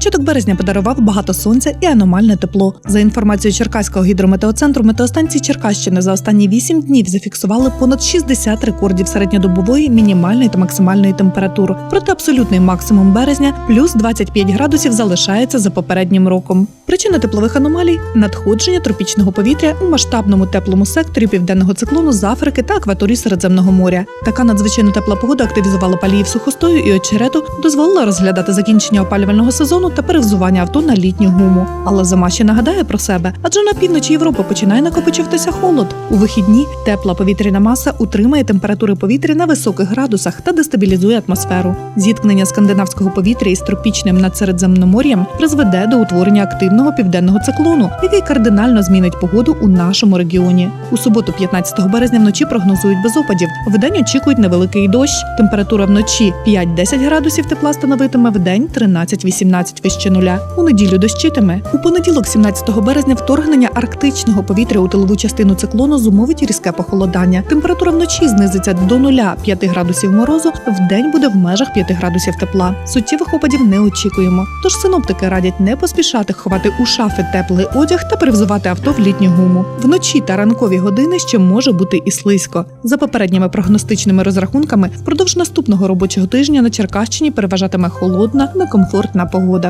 Початок березня подарував багато сонця і аномальне тепло. За інформацією Черкаського гідрометеоцентру, метеостанції Черкащини за останні 8 днів зафіксували понад 60 рекордів середньодобової мінімальної та максимальної температури. Проте абсолютний максимум березня плюс 25 градусів залишається за попереднім роком. Причина теплових аномалій надходження тропічного повітря у масштабному теплому секторі південного циклону з Африки та акваторії Середземного моря. Така надзвичайно тепла погода активізувала паліїв сухостою і очерету, дозволила розглядати закінчення опалювального сезону та перевзування авто на літню гуму. Але зима ще нагадає про себе, адже на півночі Європи починає накопичуватися холод. У вихідні тепла повітряна маса утримає температури повітря на високих градусах та дестабілізує атмосферу. Зіткнення скандинавського повітря із тропічним надсередземномор'ям призведе до утворення активного південного циклону, який кардинально змінить погоду у нашому регіоні. У суботу, 15 березня, вночі прогнозують без опадів. Вдень очікують невеликий дощ. Температура вночі 5-10 градусів тепла становитиме вдень 13-18 вище нуля. У неділю дощитиме. У понеділок, 17 березня, вторгнення арктичного повітря у тилову частину циклону зумовить різке похолодання. Температура вночі знизиться до 0-5 градусів морозу. Вдень буде в межах 5 градусів тепла. Суттєвих опадів не очікуємо. Тож синоптики радять не поспішати ховати у шафи теплий одяг та перевзувати авто в літню гуму. Вночі та ранкові години ще може бути і слизько. За попередніми прогностичними розрахунками, впродовж наступного робочого тижня на Черкащині переважатиме холодна, некомфортна погода.